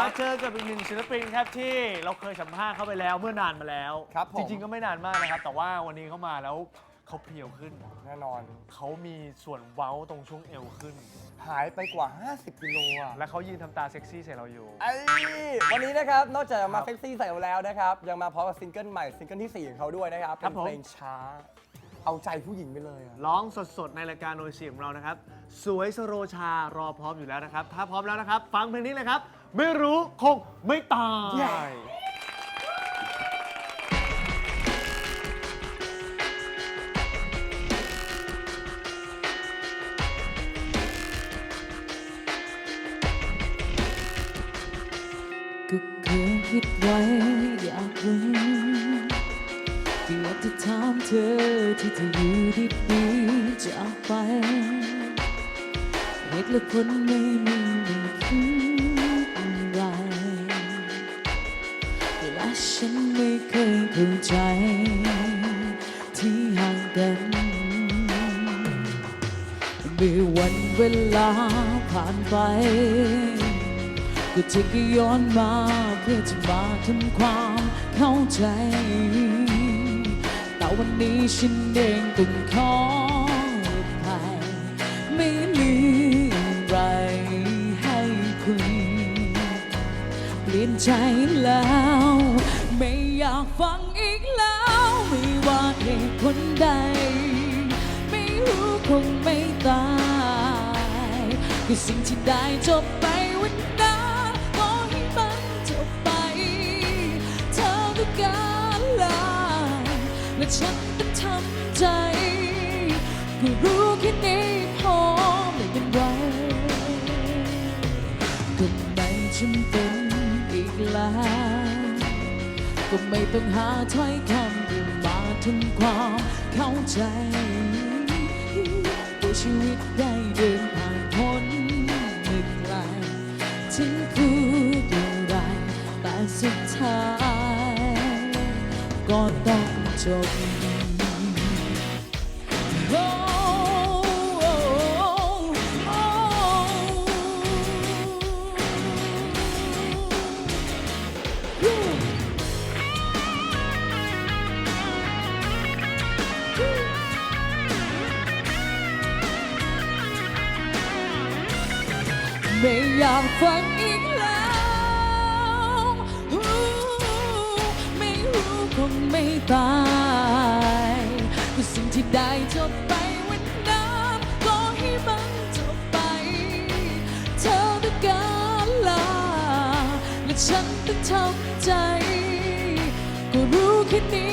ครับมาเจอกับอีกหนึ่งศิลปินครับที่เราเคยสัมภาษณ์เขาไปแล้วเมื่อนานมาแล้ว ครับผม จริงๆก็ไม่นานมากนะครับ แต่ว่าวันนี้เขามาแล้วเขาเพรียวขึ้น แน่นอน เขามีส่วนเว้าตรงช่วงเอวขึ้น หายไปกว่า 50 กิโลอะและเขายืนทำตาเซ็กซี่ใส่เราอยู่ ไอ้วันนี้นะครับ นอกจากจะมาครับเซ็กซี่ใส่เราแล้วนะครับ ยังมาพร้อมกับซิงเกิลใหม่ ซิงเกิลที่ 4 ของเขาด้วยนะครับ ครัเป็บนผม เพลงช้า เอาใจผู้หญิงไปเลยอะ ร้องสดๆ ในรายการโดยเสียงของเรานะครับ สวยสโรชารอพร้อมอยู่แล้วนะครับ ถ้าพร้อมแล้วนะครับ ฟังเพลงนี้เลยครับ ไม่รู้คงไม่ตายใช่ก็เคยคิดไว้อยากรู้ก็อยากจะถามเธอที่เธออยู่ดีๆจากไปเหตุและผล และฉันไม่เคยเข้าใจที่ห่างกันเมื่อวันเวลาผ่านไป ก็เธอก็ย้อนมาเพื่อจะมาทำความเข้าใจ แต่วันนี้ฉันเองต้องขอ ใจแล้ว ไม่อยากฟังอีกแล้ว ไม่ว่าเหตุผลใด ไม่รู้คงไม่ตายคือสิ่งที่ได้จบไปวันนั้นขอให้มันจบไป เธอก็การลาและฉันต้องทำใจก็รู้แค่นี้พอไม่เป็นไรก็ไม่จำเป็น ก็ไม่ต้องหาถ้อยคำมาทำความเข้าใจตัวชีวิตได้เดินผ่านพ้นไม่ไกลถึงพูดอะไรแต่สุดท้าย ก็ต้องจบ ไม่อยากฟังอีกแล้วไม่รู้คงไม่ตายก็สิ่งที่ได้จบไปวันนั้นก็ให้มันจบไป เธอต้องการลาและฉันต้องทำใจ ก็รู้แค่นี้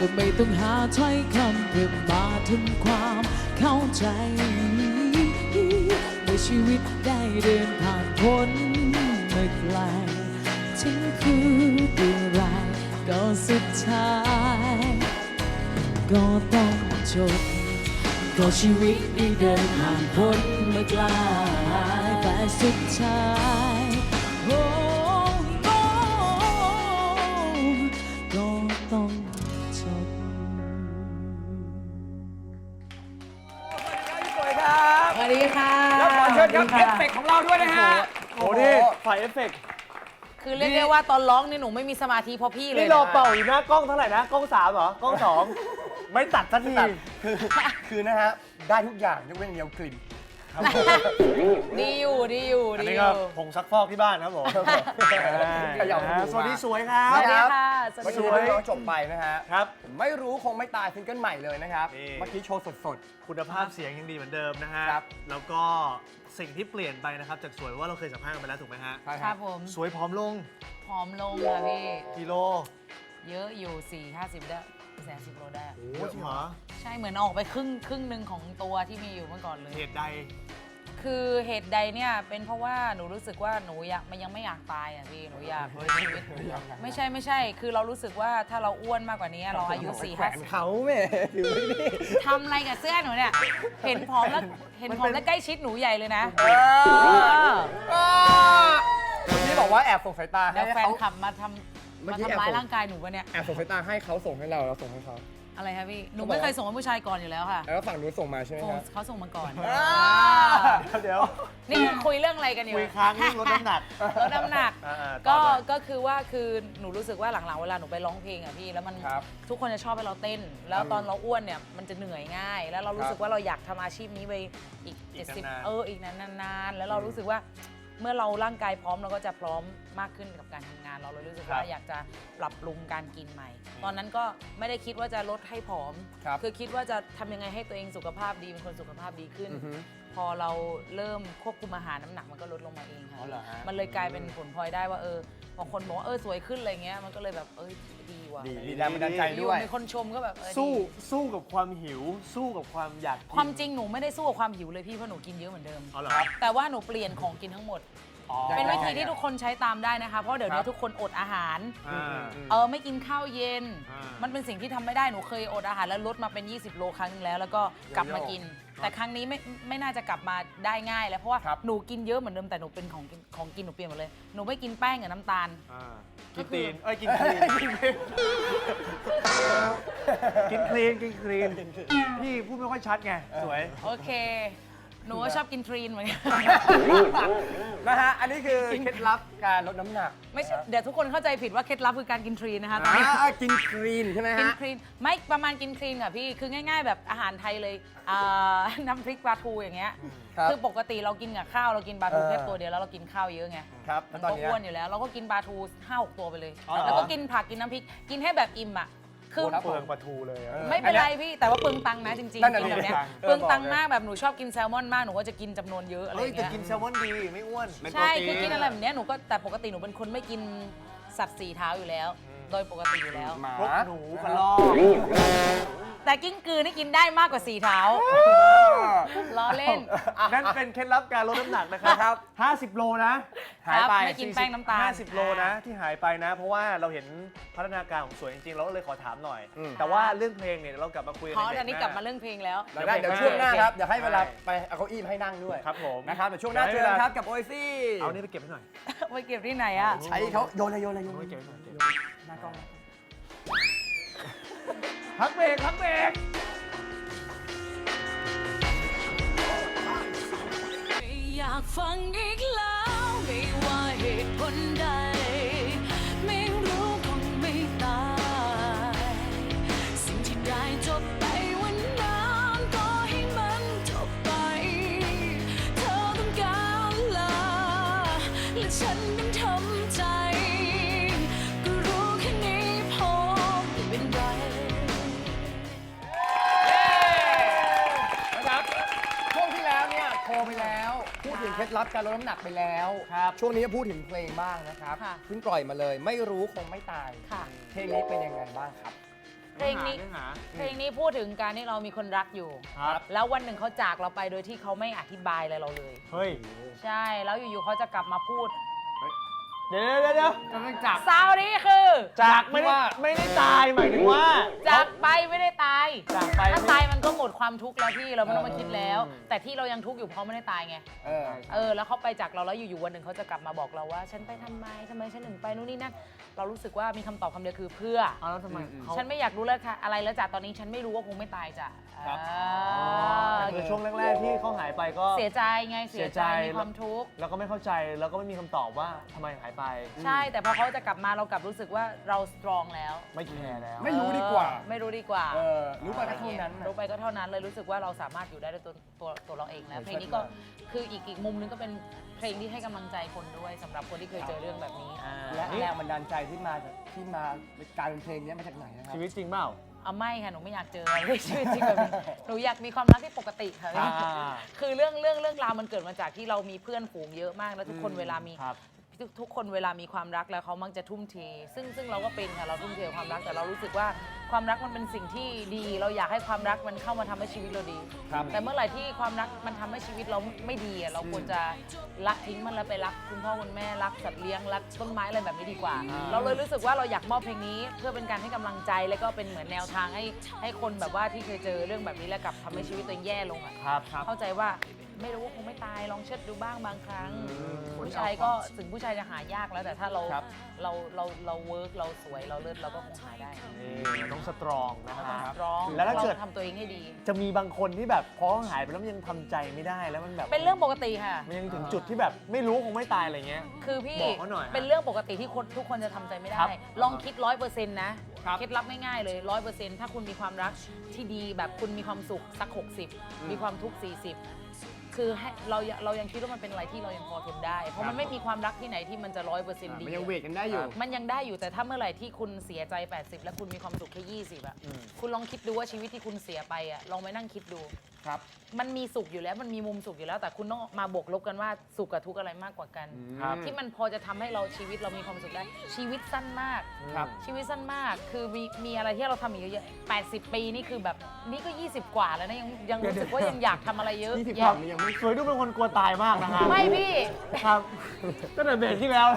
ก็ไม่ต้องหาถ้อยคำเพื่อมาทำความเข้าใจในชีวิตได้เดินผ่านพ้นไม่ไกลถึงคืออะไรก็สุดท้าย ก็ต้องจบก็ชีวิตได้เดินผ่านพ้นไม่ไกลแต่สุดท้าย ดีค่ะแล้วขอเชิญครับสเอวัสฟดีเฟกต์ของเราด้วยนะฮะ โอ้นี่ไฟเอฟเฟกต์คือเรียกได้ว่าตอนร้องนี่หนูไม่มีสมาธิเพราะพี่เลยนี่รอเป่าอยู่นะกล้องเท่าไหร่นะ กล้องสามเหรอ กล้องสองไม่ตัดสักทีตัดคือ คือนะฮะ ได้ทุกอย่างยกเว้นเดียวกลิ่น ครับผมดีอยู่ดีอยู่อันดีนี้อก็ยู่ ผงซักฟอกที่บ้านครับผมขยับหูมาสวัสดีสวยครัสบวัสดีค่ะสเมื่วัอสดีกี้สวยที่เราจบไปนะฮะครับ ไม่รู้คงไม่ตายซิงเกิลใหม่เลยนะครับนี่ เมื่อกี้โชว์สด คุณภาพเสียงยังดีเหมือนเดิมนะฮะ ครับ แล้วก็สิ่งที่เปลี่ยนไปนะครับจากสวยว่าเราเคยสัมภาษณ์กันไปแล้วถูกไหมฮะ ๆใช่คครัรับบผมสวยผอมลงผอมลงค่ะพี่ กิโล เยอะอยู่ 4 50ได้ แสนสิบโลได้โอ้จริงเหรอใช่เหมือนออกไปครึ่งครึ่งหนึ่งของตัวที่มีอยู่เมื่อก่อนเลย เหตุใด คือเหตุใดเนี่ยเป็นเพราะว่าหนูรู้สึกว่าหนูอยากมันยังไม่อยากตายอะพี่หนูอยากเฮ้ยชีวิตไม่ใช่ไม่ใช่ คือเรารู้สึกว่าถ้าเราอ้วนมากกว่านี้เราอายุ4ี่แขวห้านเขาแม่ถือไม่ดีทำอะไรกับเสื้อหนูเนี่ย เห็นผอมแล้วเห็นผอมแล้วใกล้ชิดหนูใหญ่เลยนะเอเอออที่บอกว่าแอบส่งสายตาให้แล้วแฟนเขาขับมาทำเมื่อมากี้ทำร้ายแอบส่งร่างกายหนูปะเนี่ย แอบส่งสายตาให้เขาส่งให้เราเราส่งให้เขา อะไรคะพี่ หนูไม่เคยส่งให้ผู้ชายก่อนอยู่แล้วค่ะแล้วฝั่งนู้นส่งมาใช่ไหมส่งครับเขาส่งมาก่อนอ่าเดี๋ยวนี่คือคุยเรื่องอะไรกันอยู่คุยค้างเรื่องลดน้ำหนักลดน้ำหนัก อ่าๆก็ต่อไปก็คือว่า คือ หนูรู้สึกว่าหลังๆ เวลาหนูไปร้องเพลงอะพี่ แล้วมัน ครับทุกคนจะชอบให้เราเต้น แล้วตอนเราอ้วนเนี่ย มันจะเหนื่อยง่าย แล้วเรารู้สึกว่าเราอยากทำอาชีพนี้ไปอีกอีก70นานๆ เออ อีกนานๆ แล้วเรารู้สึกว่า เมื่อเราร่างกายพร้อมเราก็จะพร้อมมากขึ้นกับการทำงาน เราเลยรู้สึกว่าอยากจะปรับปรุงการกินใหม่ ตอนนั้นก็ไม่ได้คิดว่าจะลดให้ผอมครับ อคิดว่าจะทำยังไงให้ตัวเองสุขภาพดีเป็นคนสุขภาพดีขึ้น อือฮึ พอเราเริ่มควบคุมอาหารน้ำหนักมันก็ลดลงมาเองค่ะ อ๋อเหรอฮะมันเลยกลายเป็นผลพลอยได้ว่าเออ บางคนบอกว่าเออสวยขึ้นอะไรเงี้ย มันก็เลยแบบเออ ดีว่ะดีมีแรงบันดาลใจอด้ยู่วย มีคนชมก็แบบเออดีสู้สู้กับความหิว สู้กับความอยากกินความจริงหนูไม่ได้สู้กับความหิวเลยพี่เพราะหนูกินเยอะเหมือนเดิม เอาเหรอครับ แต่ว่าหนูเปลี่ยนของกินทั้งหมดอ๋อ เป็นวิธีได้ที่ทุกคนใช้ตามได้นะคะ เพราะเดี๋ยวครันี้บทุกคนอดอาหารอ่าเออไม่กินข้าวเย็นอ่ามัมันเป็นสิ่งที่ทำไม่ได้หนูเคยอดอาหารแล้วลดมาเป็น 20 โลครั้งหนึงแล้ว แล้วก็กลับมากิน แต่ครั้งนี้ไม่ไม่น่าจะกลับมาได้ง่ายแล้วเพราะว่าครับ หนูกินเยอะเหมือนเดิมแต่หนูเป็นของกินของกินหนูเปลี่ยนหมดเลยหนูไม่กินแป้งกับน้ำตาลอ่าก็กินคือตีน เอ้ย กินคลีน กินคลีน กินคลีน พี่พูดไม่ค่อยชัดไง สวย โอเค หนูก็ชอบกินทรีนเหมือนกันนะฮะ อันนี้คือเคล็ดลับการลดน้ำหนักไม่ใช่เดี๋ยวทุกคนเข้าใจผิดว่าเคล็ดลับคือการกินทรีนนะคะตอนนี้ อ่ากินครีนใช่ไหมกินฮะ ครีนไม่ประมาณกินครีนค่ะพี่คือง่าย ๆ แบบอาหารไทยเลยอ่าน้ำพริกปลาทูอย่างเงี้ยครับคือปกติเรากินกับข้าวเรากินปลาทูเออ แค่ตัวเดียวแล้วเรากินข้าวเยอะไงครับมันตอนก็เนี้ย อ้วนอยู่แล้ว เราก็กินปลาทูห้าหกตัวไปเลย อ๋อเหรอ แล้วก็กินผักกินน้ำพริกกินให้แบบอิ่มอะ คือครับเปลืองปลาทูเลยอะ ไม่เป็นไรพี่ แต่ว่าเปลืองตังค์นะจริงๆนั่นน่ะกินแบบเนี้ยดิ เปลืองตังค์เออบอกเลยมากแบบหนูชอบกินแซลมอนมากหนูก็จะกินจำนวนเยอะอะไรอเฮ้ยย่างแต่เงี้ยกินแซลมอนดีไม่อ้วน ใช่คือกินอะไรแบบเนี้ยหนูก็แต่ปกติหนูเป็นคนไม่กินสัตว์สีเท้าอยู่แล้ว โดยปกติอยู่แล้ว หมาพวกหนูกระรอก แต่กิ้งกือนี่กินได้มากกว่าสีเท้าล้อเล่น นั่นเป็นเคล็ดลับการลดน้ำหนักนะครับ 50 โลนะ หายไปไม่กินแป้งน้ำตาล50โลนะ ที่หายไปนะ เพราะว่าเราเห็นพัฒนาการของสวยจริงๆ เราก็เลยขอถามหน่อย อืม แต่ว่าเรื่องเพลงเนี่ยเดี๋ยวเรากลับมาคุยกันเพราะในตอนนี้เบกลับมาเรื่องเพลงแล้วได้ได้เดี๋ยวช่วงหน้าครับ เดี๋ยวให้เวลาไปเอาเก้าอี้มาให้นั่งด้วยครับผมนะครับเดี๋ยวช่วงหน้าเจอกันครับกับโอซี่ เอานี่ไปเก็บให้หน่อย ไปเก็บที่ไหนอะ ใช้เขาโยนเลยโยนเลยโยนเอาเลไปยเก็บให้หน่อยเก็บหน้ากล้อง พักเบรกพักเบรกไม่อยากฟังอีกแล้ว พูดถึงเคล็ดลับการลดน้ำหนักไปแล้ว ครับช่วงนี้จะพูดถึงเพลงบ้างนะครับค่ะ เพิ่งปล่อยมาเลย ไม่รู้คงไม่ตาย ค่ะ เพลงนี้เป็นยังไงบ้างครับ เพลงนี้เนื้อหาเพลงนี้พูดถึงการที่เรามีคนรักอยู่ครับ แล้ววันหนึ่งเขาจากเราไปโดยที่เขาไม่อธิบายอะไรเราเลย เฮ้ย ใช่ แล้วอยู่ๆเขาจะกลับมาพูด เดี๋ยวเดี๋ยวเดี๋ยวกำลังจับ ซาวนี้คือ จากไม่ได้ไม่ได้ตายหมายถึงว่า จากไปไม่ได้ตาย จากไปถ้าไม่ตายมันก็หมดความทุกข์แล้วพี่เราไม่ต้องมาคิดแล้วอืมแต่ที่เรายังทุกข์อยู่เพราะไม่ได้ตายไง เออ เออแล้วเขาไปจากเราแล้วอยู่ๆวันหนึ่งเขาจะกลับมาบอกเราว่า ฉันไปทำไมทำไมฉันถึงไปนู่นนี่นั่นเรารู้สึกว่ามีคำตอบคำเดียวคือเพื่อ เอาแล้วทำไมอืมเขา ฉันไม่อยากรู้แล้วค่ะอะไรแล้วจ้ะตอนนี้ฉันไม่รู้ว่าคงไม่ตายจ้ะครับ อ่าคือช่วงแรกๆที่เขาหายไปก็ เสียใจไงเสียใจเสียใจ มีความทุกข์ แล้วก็ไม่เข้าใจแล้วก็ไม่มีคำตอบว่าทำไมหายไปใช่แต่พอเขาจะกลับมาเรากลับรู้สึกว่าเราสตรองแล้วไม่แคร์แล้ว ไม่รู้ดีกว่า เออไม่รู้ดีกว่าเออรู้ไปก็เท่านั้นน่ะ รู้ไปก็เท่านั้นเลยรู้สึกว่าเราสามารถอยู่ได้ด้วยตัวตัวตัวเราเองแล้วเพลงนี้ก็คืออีกอีกมุมนึงก็เป็นเพลงที่ให้กำลังใจคนด้วยสำหรับคนที่เคยเจอเรื่องแบบนี้อ่าและนี่แรงบันดาลใจที่มาจากที่มาการเป็นเพลงนี้มาจากไหนนะครับ ชีวิตจริงเปล่า เอาไม่ค่ะหนูไม่อยากเจออะไรชีวิตจริงแบบนี้หนูอยากมีความรักที่ปกติค่ะอ่า คือเรื่องเรื่องเรื่องราวมันเกิดมาจากที่เรามีเพื่อนฝูงเยอะมากแล้วทุกคนเวลามี ครับ ทุกทุกคนเวลามีความรักแล้วเขามักจะทุ่มเท ซึ่งซึ่งเราก็เป็นค่ะเราทุ่มเทกับความรักแต่เรารู้สึกว่าความรักมันเป็นสิ่งที่ดี เราอยากให้ความรักมันเข้ามาทำให้ชีวิตเราดี ครับ แต่เมื่อไหร่ที่ความรักมันทำให้ชีวิตเราไม่ดีอะเราควรจะละทิ้งมันแล้วไปรักคุณพ่อคุณแม่รักสัตว์เลี้ยงรักต้นไม้อะไรแบบนี้ดีกว่า อ่า เราเลยรู้สึกว่าเราอยากมอบเพลงนี้ เพื่อเป็นการให้กำลังใจแล้วก็เป็นเหมือนแนวทางให้ให้คนแบบว่าที่เคยเจอเรื่องแบบนี้แล้วกลับทำให้ชีวิตตัวเองแย่ลงอะ ครับครับ เข้าใจว่า ไม่รู้ว่าคงไม่ตายลองเช็ดดูบ้างบางครั้งอืมผู้ชายก็ถึงผู้ชายจะหายากแล้วแต่ถ้าเราครับ เราเราเราเวิร์กเราสวยเราเลิศเราก็คงหาได้นี่ต้องสตรองนะครับร้องแล้วถ้าเกิด รทำตัวเองให้ดี จะมีบางคนที่แบบพอหายไปแล้วมันยังทำใจไม่ได้แล้วมันแบบเป็นเรื่องปกติค่ะ มันยังถึงจุดที่แบบไม่รู้คงไม่ตายอะไรเงี้ย คือพี่บอกเขาหน่อยฮะเป็นเรื่องปกติที่คนทุกคนจะทำใจไม่ครัได้บลองคิดร้อยเปอร์เซ็นต์นะครับเคล็ดลับง่ายๆเลยร้อยเปอร์เซ็นต์ถ้าคุณมีความรักที่ดีแบบคุณมีความสุขสัก 60 มีความทุกข์40 คือให้เรายังเรายังคิดว่ามันเป็นอะไรที่เรายังพอทนได้ เพราะมันไม่มีความรักที่ไหนที่มันจะร้อยเปอร์เซ็นต์ดี มันยังเวทกันได้อยู่ มันยังได้อยู่แต่ถ้าเมื่อไหร่ที่คุณเสียใจ 80 แล้วคุณมีความสุขแค่ 20อะคุณลองคิดดูว่าชีวิตที่คุณเสียไปอะลองไปนั่งคิดดูครับ มันมีสุขอยู่แล้วมันมีมุมสุขอยู่แล้ว แต่คุณต้องมาบวกลบกันว่าสุขกับทุกข์อะไรมากกว่ากัน ครับ ที่มันพอจะทำให้เราชีวิตเรามีความสุขได้ ชีวิตสั้นมาก ครับ ชีวิตสั้นมาก คือมีมีอะไรที่เราทำอีกเยอะๆ80 ปีนี่คือแบบนี่ก็ 20 กว่าแล้วนะยังยังรู้สึกว่ายังอยากทำอะไรเยอะยี่สิบแยะกว่านี่ยังไม่สวยดูเป็นคนกลัวตายมากนะฮะไม่พี่ ครับตั้งแต่เบรกที่แล้ว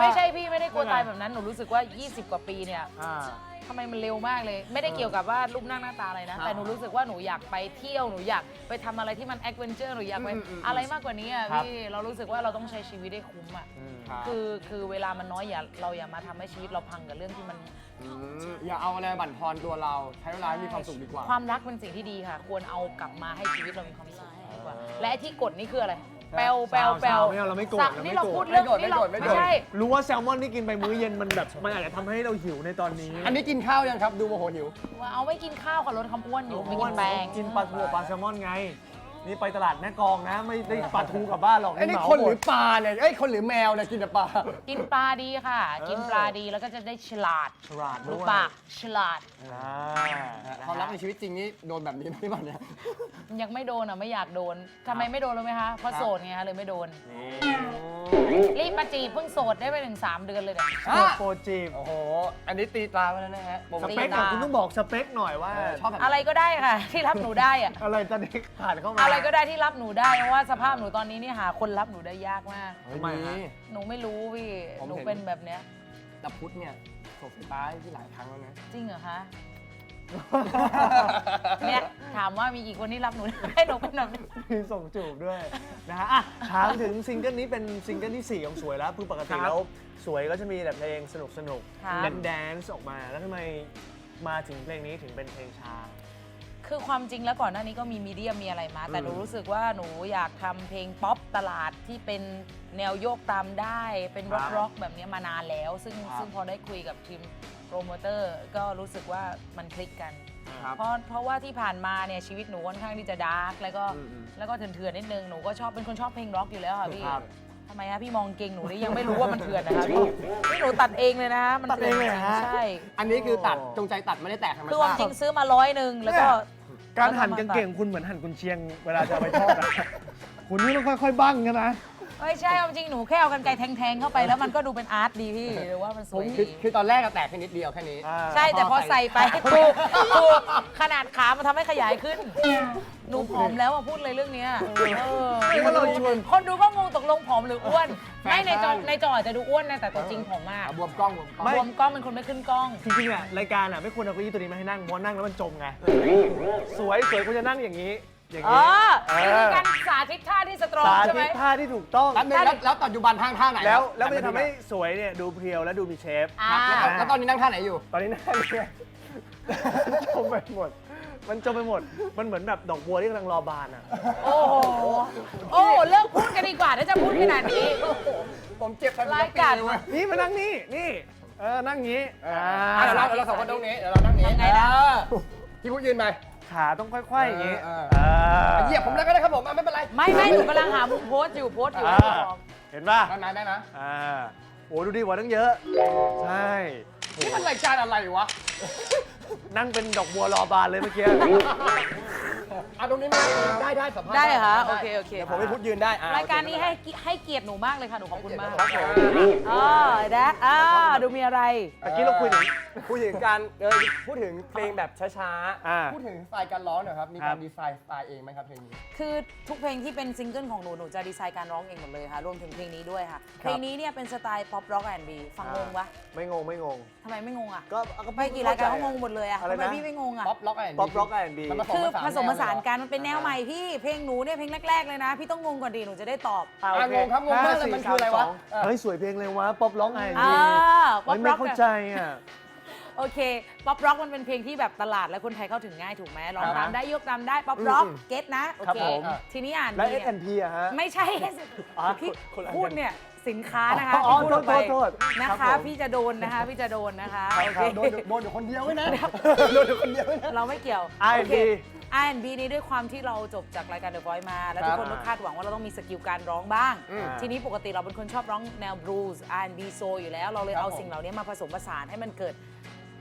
ไม่ใช่พี่ไม่ได้กลัวตายแบบนั้นหนูรู้สึกว่า 20 กว่าปีเนี่ย อ่าทำไมมันเร็วมากเลย ไม่ได้เกี่ยวกับว่ารูปร่างหน้าตาอะไรนะ แต่หนูรู้สึกว่าหนูอยากไปเที่ยวหนูอยากไปทำอะไรที่มันแอดเวนเจอร์หนูอยากไปอืมอืมอืม อะไรมากกว่านี้อะครับ พี่เรารู้สึกว่าเราต้องใช้ชีวิตได้คุ้มอะครับคือคือเวลามันน้อยอย่าเราอย่ามาทำให้ชีวิตเราพังกับเรื่องที่มันมอย่าเอาอะไรบั่นทอนตัวเรา ใช้เวลาให้มีความสุขดีกว่า ความรักเป็นสิ่งที่ดีค่ะ ควรเอากลับมาให้ชีวิตเรามีความสุขดีกว่า และไอ้ที่กดนี่คืออะไร แปลวแปลวแปลวไม่เอาเราไม่โกรธสักเราไม่นี่เราโกรธพูดเรื่องไม่โกรธนี่เราไม่โกรธไม่โกรธไม่ใช่ รู้ว่าแซลมอนที่กินไปมื้อเย็นมันแบบมันอาจจะทำให้เราหิวในตอนนี้อันนี้กินข้าวยังครับ ดูโมโหหิว ว่าเอาไม่กินข้าวค่ะลดความอ้วนอยู่ไม่กินแป้งกินปลาทูกับปลาแซลมอนไง นี่ไปตลาดแม่กลองนะ ไม่ได้ปลาทูกลับบ้านหรอกไอ้นี่เหมาคนหมรืดอปลาเนี่ยเอ้ยคนหรือแมวเนี่ยกินแต่ปลา กินปลาดีค่ะ กินปลาดีแล้วก็จะได้ฉลาดฉลาดด้รู้วยปากฉลาดอ่าความรักในชีวิตจริงนี่โดนแบบนี้ไหมบ้างเนี่ยยังไม่โดนอะไม่อยากโดนทำไมไม่โดนรู้ไหมคะเพราะโสดไงคะเลยไม่โดนนี่รีบมาจีบเพิ่งโสดได้ไปถึงสามเดือนเลยเนี่ยอะโปรจีบโอ้โห อันนี้ตีตราไว้แล้วนะฮะโปรโมสทเปคอะคุณต้องบอกสเปคหน่อยว่าเออชอบแบบอะไรก็ได้ค่ะ ที่รับหนูได้อะอะไรตอนนี้ผ่านเข้ามาอะไรก็ได้ที่รับหนูได้เพราะว่าสภาพหนูตอนนี้นี่หาคนรับหนูได้ยากมากเฮ้ยทำไมฮะมีหนูไม่รู้พี่ ผมหนูเห็นเป็นแบบเนี้ยแต่พุทธเนี่ยส่งไฟฟ้าให้พี่หลายครั้งแล้วนะ จริงเหรอคะ เนี่ยถามว่ามีกี่คนที่รับหนูได้หนูเป็นแบบนี้มีส่งจูบด้วยนะฮะอะถามถึงซิงเกิลนี้เป็นซิงเกิลที่ 4 ของสวยแล้วคือปกติครับ แล้วสวยก็จะมีแต่เพลงสนุกสนุกครับแดนแดนซ์ออกมาแล้วทำไมมาถึงเพลงนี้ถึงเป็นเพลงช้า คือความจริงแล้วก่อนหน้านี้ก็มีมีเดียมีอะไรมา แต่หนูรู้สึกว่าหนูอยากทำเพลงป๊อปตลาดที่เป็นแนวโยกตามได้ เป็นร็อกครับร็อกแบบนี้มานานแล้ว ซึ่งครับซึ่งพอได้คุยกับทีมโปรโมเตอร์ก็รู้สึกว่ามันคลิกกัน ครับ เพราะเพราะว่าที่ผ่านมาเนี่ยชีวิตหนูค่อนข้างที่จะดาร์กแล้วก็อืมอืมแล้วก็เถื่อนๆนิดนึงหนูก็ชอบเป็นคนชอบเพลงร็อกอยู่แล้วค่ะพี่ครับ ทำไมฮะพี่มองเก่งหนูนี่ยังไม่รู้ว่ามันเถื่อนนะคะพี่นี่หนูตัดเองเลยนะฮะมันตัดเองเลยเหรอฮะ ใช่ อันนี้คือตัดจงใจตัดไม่ได้แตกธรรมคือความชาติจริงซื้อมาร้อยหนึ่งแล้วก็ การหั่นกางเก่งคุณเหมือนหั่นกุนเชียงเวลาจะเอาไปทอดอะคุณนี่ต้องค่อยๆบ้างกันนะ ไม่ใช่ความจริงหนูแค่เอากันไกรแทงๆเข้าไปแล้วมันก็ดูเป็นอาร์ตดีพี่หรือว่ามันสวยคือดีคือตอนแรกก็แตกแค่นิดเดียวแค่นี้ ใช่แต่พอใส่ไปถูกถูกขนาดขามันทำให้ขยายขึ้น หนูผอมแล้วอะพูดเลยเรื่องเนี้ยเออนี่ว่าเราชวน คนดูก็งงตกลงผอมหรืออ้วนแฟชั่นไม่ในจอในจออาจจะดูอ้วนนะแต่ตัวจริงผอมมากอะบวมกล้องบวมกล้อง ไม่ รวมกล้องเป็นคนไม่ขึ้นกล้อง จริงๆอะรายการอะไม่ควรเอาเก้าอี้ตัวนี้มาให้นั่งเพราะนั่งแล้วมันจมไง สวยสวยควรจะนั่งอย่างนี้ อย่างเอนี้อนี่คือการสาธิตท่าที่สตรองสาใช่ไหม ธิตท่าที่ถูกต้อง แล้วแล้วแล้วปัจจุบันทางท่าไหนแล้วแล้วมันหัจะทำให้สวยเนี่ยดูเพรียวและดูมีเชฟ อ่า แล้วแล้วตอนนี้นั่งท่าไหนอยู่ ตอนนี้หน้าเนี่ยจมไปหมด มันจมไปหมด มันเหมือนแบบดอกบัวที่กำลังรอบานอะ โอ้โห โอ้เลิกพูดกันดีกว่าถ้าจะพูดขนาดนี้ ผมเจ็บทั้งรายการเลยเว้ยนี่มานั่งนี่ นี่ เออ นั่งงี้อะเดี๋ยวเราเดี๋ยวเราสองคนตรงนี้เดี๋ยวเรานั่งนี้ยังไงนะ เออพี่พูดยืนไป ขาต้องค่อยๆอย่างงี้เออเออเหยียบผมแล้วก็ได้ครับผมอะไม่เป็นไรไม่ไม่หนูกำลังหามุมโพสต์อยู่โพสต์อยู่อ่าเห็นป่ะได้ไหมได้นะอ่าโอ้ดูดีกว่าตั้งเยอะ ใช่ นี่มันรายการอะไรวะนั่งเป็นดอกบัวรอบานเลยเมื่อกี้ อะตรงนี้ไม่ได้ได้สัมภาษณ์ได้เหรอคะได้โอเคโอเคเดี๋ยวผมให้พูดยืนได้อะรายการนี้ให้กิให้เกียรติหนูมากเลยค่ะหนูขอบคุณมากครับผม อ๋อนะอ่าดูมีอะไร ตะกี้เราคุยถึง พูดถึงการเออพูดถึงเพลงแบบช้าอ่า ๆ พูดถึงสไตล์การร้องหน่อยครับ มีครัการบ ดีไซน์สไตล์เองไหมครับเพลงนี้ คือทุกเพลงที่เป็นซิงเกิลของหนู หนูจะดีไซน์การร้องเองหมดเลยค่ะ รวมถึงเพลงนี้ด้วยค่ะ เพลงนี้เนี่ยเป็นสไตล์ป๊อปร็อกแอนด์บีฟังงงปะไม่งงไม่งง ทำไมไม่งงอะก็ก็ไปกี่รายการเขางงหมดเลยอะอะไรทำไมนะพี่ไม่งงอะ ป๊อปล็อกแอนด์ป๊อปร็อกแอนด์บี มันผสคือผสานผสมผสานแวเลยเหรอกันมันเป็นแนวใหม่พี่ เพลงหนูเนี่ยเพลงแรกๆเลยนะ พี่ต้องงงก่อนดีหนูจะได้ตอบ อ่าโอเคอะงงครับงงมากเลยห้มันคืออะไรวะสี่สามสงเฮ้ย สวยเพลงเลยวะ ป๊อปร้องไงอ่าเฮ้ยไม่เข้าใจอะ โอเค ป๊อปร็อกมันเป็นเพลงที่แบบตลาดและคนไทยเข้าถึงง่ายถูกไหมร้องครับตามได้ยกตามได้ป๊อปร็อกอืมเก็ตนะ โอครับเคผม ทีนี้อ่านแล้ว ดีเนี่ย S&P อะฮะ ไม่ใช่อ๋อพี่คนละอันพูดเนี่ยสินค้านะคะอ๋อพี่พูดออกไปโทษโทษโทษนะครัคะบผม พี่จะโดนนะคะพี่จะโดนนะคะครับโอโดเคนโดนอยู่คนเดียวไว้นะ โดนอยู่คนเดียวไว้นะ เราไม่เกี่ยว R&B โอเค R&B นี้ด้วยความที่เราจบจากรายการ The Voice มา แล้วครัทุบกคนก็คาดหวังว่าเราต้องมีสกิลการร้องบ้าง อืม ทีนี้ปกติเราเป็นคนชอบร้องแนวบลูส์ R&B โซอยู่แล้ว เราเลยครับเอาผมสิ่งเหล่านี้มาผสมผสานให้มันเกิด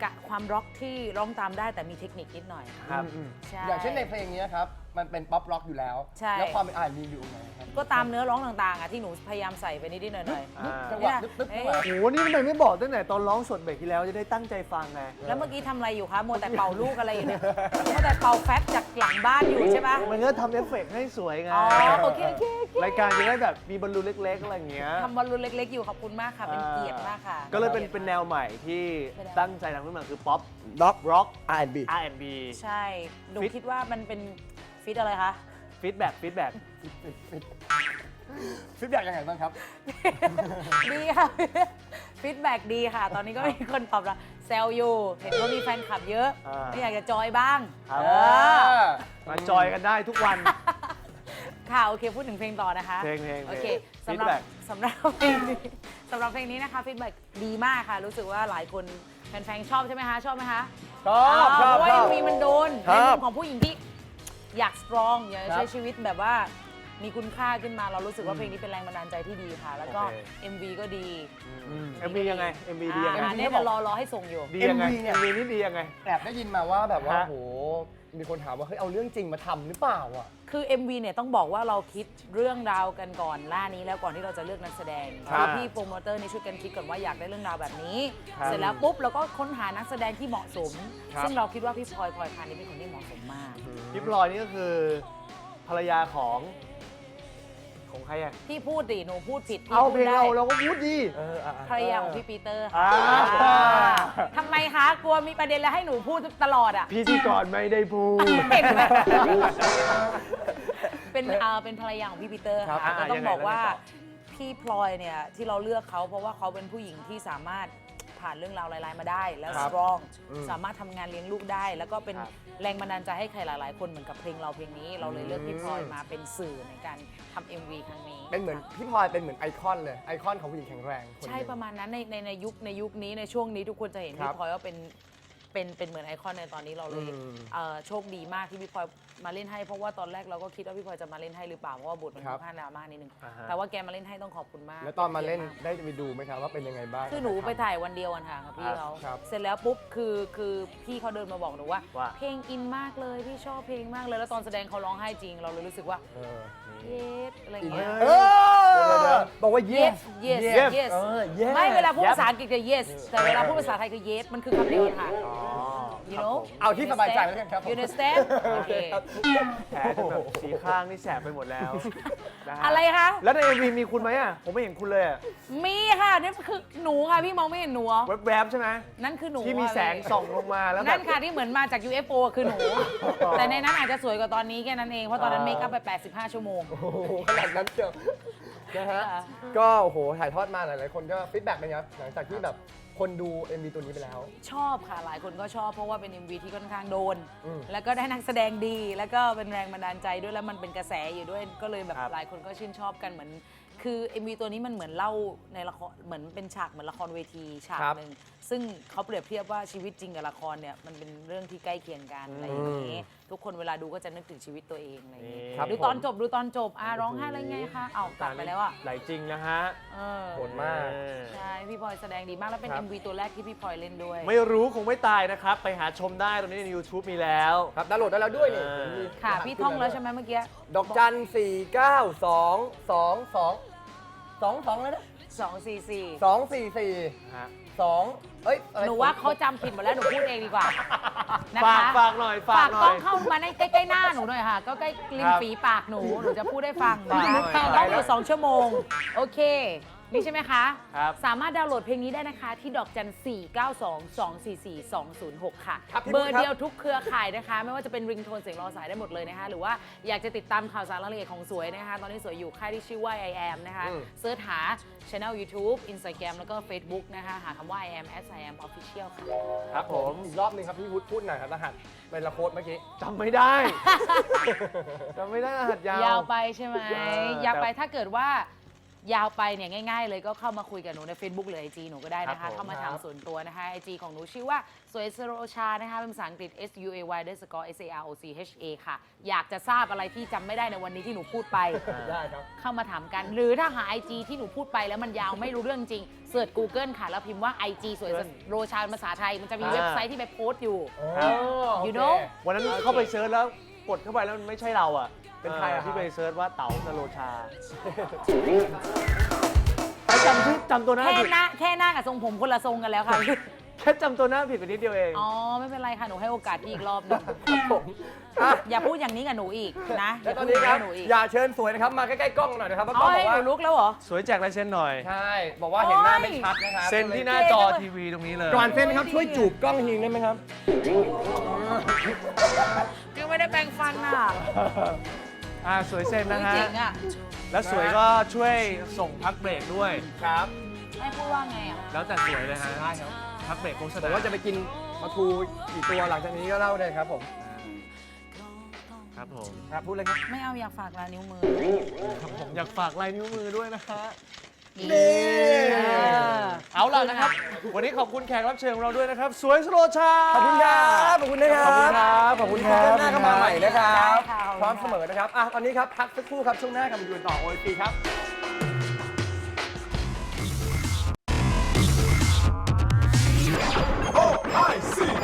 กะความร็อกที่ร้องตามได้แต่มีเทคนิคนิดหน่อย ครับ ใช่ อย่างเช่นในเพลงนี้นะครับ มันเป็นป๊อปร็อกอยู่แล้ว ใช่ แล้วความเป็นอ่านมีอยู่ไหนครับก็ตามเนื้อร้องต่างๆอะที่หนูพยายามใส่ไปนิดๆหน่อย อ่าจังๆหวะเนี่ยตึ๊บๆเอ๊ะเข้ามาโอ้โหนี่ทำไมไม่บอกตั้งแต่ตอนร้องสดเบรกที่แล้วจะได้ตั้งใจฟังไงแล้วเมื่อกี้ทำอะไรอยู่คะมัวแต่เป่าลูกอะไรอยู่เนี่ยมัวแต่เป่าแฟบจากหลังบ้านอยู่ใช่ปะมันก็ทำเอฟเฟกต์ให้สวยไง อ๋อโอเคโอเคโอเครายการจะได้แบบมีบอลลูนเล็ก ๆ อะไรอย่างเงี้ยทำบอลลูนเล็ก ๆ อยู่ขอบคุณมากค่ะเป็นเกียรติมากค่ะ ก็เลยเป็นเป็นแนวใหม่ที่เป็นแนว ตั้งใจทำขึ้นมาคือป๊อปร็อกร็อก R&B R&B ใช่ หนูฟิตคิดว่ามันเป็น ฟิตอะไรคะ ฟีดแบ็กฟีดแบ็กฟีดแบ็กยังไงบ้างครับ ดีค่ะฟีดแบ็กดีค่ะ ตอนนี้ก็มีคนตอบรับแซวอยู่ เห็นว่ามีแฟนคลับเยอะอ่าไม่อยากจะจอยบ้างครับเออมาจอยกันได้ทุกวัน ค่ะ โอเค พูดถึงเพลงต่อนะคะเพลงเพลงโอเคเพลงสำหรับ feedback สำหรับเพลงนี้สำหรับเพลงนี้นะคะฟีดแบ็กดีมากค่ะ รู้สึกว่าหลายคนแฟนๆชอบใช่ไหมคะ ชอบไหมคะชอบชอบเพราะว่าชอบ มีมันโดนครัในบมุมของผู้หญิงที่ อยากสตรองอยากจะครับใช้ชีวิตแบบว่ามีคุณค่าขึ้นมาเรารู้สึกว่าเพลงนี้เป็นแรงบันดาลใจที่ดีค่ะ แล้วก็โอเค MV ก็ดีเอ็มวียังไงเอ็มวีดียังไงอ่าเนี่ยเดี๋ยวรอรอให้ส่งอยู่ ดียังไง MV เนี่ย เอ็มวีนี่ดียังไง แอบได้ยินมาว่าแบบว่าฮะโห มีคนถามว่าเฮ้ยเอาเรื่องจริงมาทำหรือเปล่าอะ คือ MV เนี่ยต้องบอกว่าเราคิดเรื่องราวกันก่อนหน้านี้แล้วก่อนที่เราจะเลือกนักแสดงครับคือพี่โปรโมเตอร์นี่ช่วยกันคิดก่อนว่าอยากได้เรื่องราวแบบนี้ ครับเสร็จแล้วปุ๊บเราก็ค้นหานักแสดงที่เหมาะสม ครับ ซึ่งเราคิดว่าพี่พลอยพลอยพานี่เป็นคนที่เหมาะสมมาก พี่พลอยนี่ก็คือภรรยาของ ของใครอะพี่พูดดิหนูพูดผิดพี่เอาพูเพดลงได้เราเราก็พูดดี เอออะภรรยาของพี่ปีเตอร์ค่ะอ่า อ่าทำไมคะกลัวมีประเด็นแล้วให้หนูพูดตลอดอะพิธีกรไม่ได้พูด เห็นไหมเป็นเอ่อเป็นภรรยาของพี่ปีเตอร์ครับค่ะก็ต้องอ่ายังไงบอกว่าแล้วไงต่อพี่พลอยเนี่ยที่เราเลือกเขาเพราะว่าเขาเป็นผู้หญิงที่สามารถ ผ่านเรื่องราวร้ายๆมาได้ แล้วคสรับตรองอืม สามารถทำงานเลี้ยงลูกได้ แล้วก็เป็นครับ แรงบันดาลใจให้ใครหลาย ๆ คนเหมือนกับเพลงเราเพลงนี้ เราเลยเลือกพี่พลอยมาเป็นสื่อในการทำ MV ครั้งนี้ เป็นเหมือนพี่พลอยเป็นเหมือนไอคอนเลยไอคอนของผู้หญิงแข็งแรงคนหนึ่ง ใช่ประมาณนั้นในในในยุคในยุคนี้ในช่วงนี้ทุกคนจะเห็นครัพี่บพลอยว่าเป็นเป็นเป็นเหมือนไอคอนในตอนนี้เราเลยอืมเอ่อโชคดีมากที่พี่พลอย มาเล่นให้เพราะว่าตอนแรกเราก็คิดว่าพี่พลอยจะมาเล่นให้หรือเปล่าเพราะว่าบทมันครัค่อบนข้างดราม่านิดนึงอ่าฮะ แต่ว่าแกมาเล่นให้ต้องขอบคุณมาก แล้วตอนมาเล่นป็กียรติกได้ไปดูไหมครับว่าเป็นยังไงบ้าง คือหนูไปถ่ายวันเดียวกันค่ะกับพี่เขาครับ เสร็จแล้วปุ๊บคือคือพี่เขาเดินมาบอกหนูว่า ว่า เพลงอินมากเลยพี่ชอบเพลงมากเลย แล้วตอนแสดงเขาร้องไห้จริง เราเลยรู้สึกว่าเออเยสอะไรเงี้ย เออบอกว่า yes yes yes yes เออ yes ไม่เวลาพูด Yes ภาษาอังกฤษจะ yes แต่เวลาพูดภาษาไทยคือ yes มันคือคำเดียวกันค่ะ อ๋อ you know เอาที่สบายใจแล้วกันครับผม you understand โอเคแผลจนแบบสีข้างนี่แสบไปหมดแล้วนฮอะไรคะ แล้วในเอ็มวีมีคุณไหมอะ ผมไม่เห็นคุณเลยอะมีค่ะนี่คือหนูค่ะ พี่มองไม่เห็นหนูเหรอแวบๆใช่ไหมนั่นคือหนูที่มีค่ะแสงส่องลงมาแล้วแบนั่บ นค่ะที่เหมือนมาจาก UFO คือหนู แต่ในนั้นอาจจะสวยกว่าตอนนี้แค่นั้นเอง เพราะตอนนั้นเมคอัพไป 85 ชั่วโมง โอ้โหขนาดนั้นเชียวนะฮะ ค่ะ ก็โอ้โหถ่ายทอดมาหลายๆคนก็ฟีดแบ็กเป็นไงครับหลังจากที่แบบ คนดู MV ตัวนี้ไปแล้ว ชอบค่ะหลายคนก็ชอบเพราะว่าเป็น MV ที่ค่อนข้างโดน อืมแล้วก็ได้นักแสดงดี แล้วก็เป็นแรงบันดาลใจด้วยแล้วมันเป็นกระแสอยู่ด้วยก็เลยแบบครับ หลายคนก็ชื่นชอบกันเหมือน คือ MV ตัวนี้มันเหมือนเล่าในละครเหมือนเป็นฉากเหมือนละครเวทีฉากครับหนึ่งซึ่งเขาเปรียบเทียบว่าชีวิตจริงกับละครเนี่ยมันเป็นเรื่องที่ใกล้เคียงกันอะไรอย่างนี้ทุกคนเวลาดูก็จะนึกถึงชีวิตตัวเองอะไรอย่างนี้นี่ครับดูตอนจบดูตอนจบอะร้องไห้อะไรไงคะเอาตัดไปแล้วอะไหลจริงนะฮะเออโหดมากเออใช่พี่พลอยแสดงดีมากแล้วเป็น ครับ MV ตัวแรกที่พี่พลอยเล่นด้วย ไม่รู้คงไม่ตายนะครับ ไปหาชมได้ตรงนี้ใน YouTube มีแล้ว ครับดาวน์โหลดได้แล้วด้วยนี่เออมีค่ะ พี่ท่องแล้วใช่ไหมเมื่อกี้ ดอกจันสี่เก้า สองสองสองสองสองแล้วนะ244สองสี่สี่ฮะสองเอ้ยอะไรหนูว่าเขาจำผิดหมดแล้วหนูพูดเองดีกว่านะฝากคะฝากหน่อยฝาฝากกหน่กล้ออย งเข้ามาในใกล้ๆหน้าหนูหน่อยค่ะ ก็ใกล้ริมครับฝีปากหนูหนูจะพูดให้ฟังฝากนะหน่อยคะต้องอยู่2ชั่วโมง โอเค นี่ใช่ไหมคะ ครับสามารถดาวน์โหลดเพลงนี้ได้นะคะ ที่ดอกจัน 4 9 2 2 4 4 2 0 6 ค่ะ ครับพี่เบอพุทธร์ครับเดียวทุกเครือข่ายนะคะ ไม่ว่าจะเป็นริงโทนเสียงรอสายได้หมดเลยนะคะ หรือว่าอยากจะติดตามข่าวสารรายละเอียดของสวยนะคะ ตอนนี้สวยอยู่ค่ายที่ชื่อว่า I am นะคะอืมเซิร์ชหา channel YouTube Instagram แล้วก็ Facebook นะคะ หาคำว่า I am S I am official ค่ะ ครับผมอีกรอบหนึงครับพี่วุฒิพูดหน่อยครับรหัสเป็นละโค้ดเมื่อกี้ จำไม่ได้จำไม่ได้รหัสยาว ยาวไปใช่ไหมเออยาวไปแต่ ถ้าเกิดว่า ยาวไปเนี่ยง่าย ๆ เลยก็เข้ามาคุยกับหนูใน Facebook หรือ IG หนูก็ได้นะครัคะ บผมเข้ามาถามครับส่วนตัวนะคะ IG ของหนูชื่อว่าสวยสโรชานะคะเป็นภาษาอังกฤษ S U A Y ด้วยสกอร์ S A R O C H A ค่ะ อยากจะทราบอะไรที่จำไม่ได้ในวันนี้ที่หนูพูดไป ได้ครับ เข้ามาถามกัน หรือถ้าหา IG ที่หนูพูดไปแล้วมันยาวไม่รู้เรื่องจริงเสิร์ช Google ค่ะ แล้วพิมพ์ว่า IG สวยโรชาภาษาไทย มันจะมีอ่า เว็บไซต์ที่ไปโพสต์อยู่อ๋อ You โอเค know วันนั้นเข้าไปเซิร์ชแล้ว กดเข้าไปแล้วมันไม่ใช่เราอะ เป็นใครอะครับที่ไปเซิร์ชว่าเต๋าสโลชาไอ้จำชื่อจำตัวหน้าแค่ผิด หน้าแค่หน้ากับทรงผมคนละทรงกันแล้วค่ะแค่จำตัวหน้าผิดไปนิดเดียวเองอ๋อ ไม่เป็นไรค่ะ หนูให้โอกาสพี่อีกรอบหนึงผมอะอย่าพูดอย่างนี้กับหนูอีกนะและตอนนี้ครับหนูอีกอย่าเชิญสวยนะครับ มาใกล้ๆกล้องหน่อยนะครับเพราะกล้เอาองบให้อกหว่า นูลุกแล้วเหรอ สวยแจกลายเซ็นหน่อย ใช่ บอกว่าเห็นหน้าไม่ชัดนะครับเซ็นที่หน้าจอทีวีตรงนี้เลย ก่อนเซ็นครับ ช่วยจูบกล้องทีนึงได้ไหมครับยังไม่ได้แปรงฟันน่ะอ่าสวยเซ็นนะฮะจริงอะ แล้วสวยก็ช่วยส่งพักเบรกด้วย ครับ ให้พูดว่าไงอะ แล้วแต่สวยเลยฮะ ได้ครับ พักเบรกโฆษผมณาว่าจะไปกินปลาทูกี่ตัวหลังจากนี้ก็เล่าได้ครับผมครับผมครับพูดเลยครับไม่เอาอยากฝากลายนิ้วมือครับผมอยากฝากลายนิ้วมือด้วยนะฮะเออเอาล่ะนะครับ วันนี้ขอบคุณแขกรับเชิญของเราด้วยนะครับ สวยสโลชา ขอบคุณครับขอบคุณนะครับขอบคุณครับขอบคุณครับซิงเกิลหน้าก็มาใหม่นะครับได้ค่ะพร้อมเสมอนะครับอะตอนนี้ครับพักสักครู่ครับช่วงหน้ากลับมาอยู่ต่อโอทีครับ Oh, I see!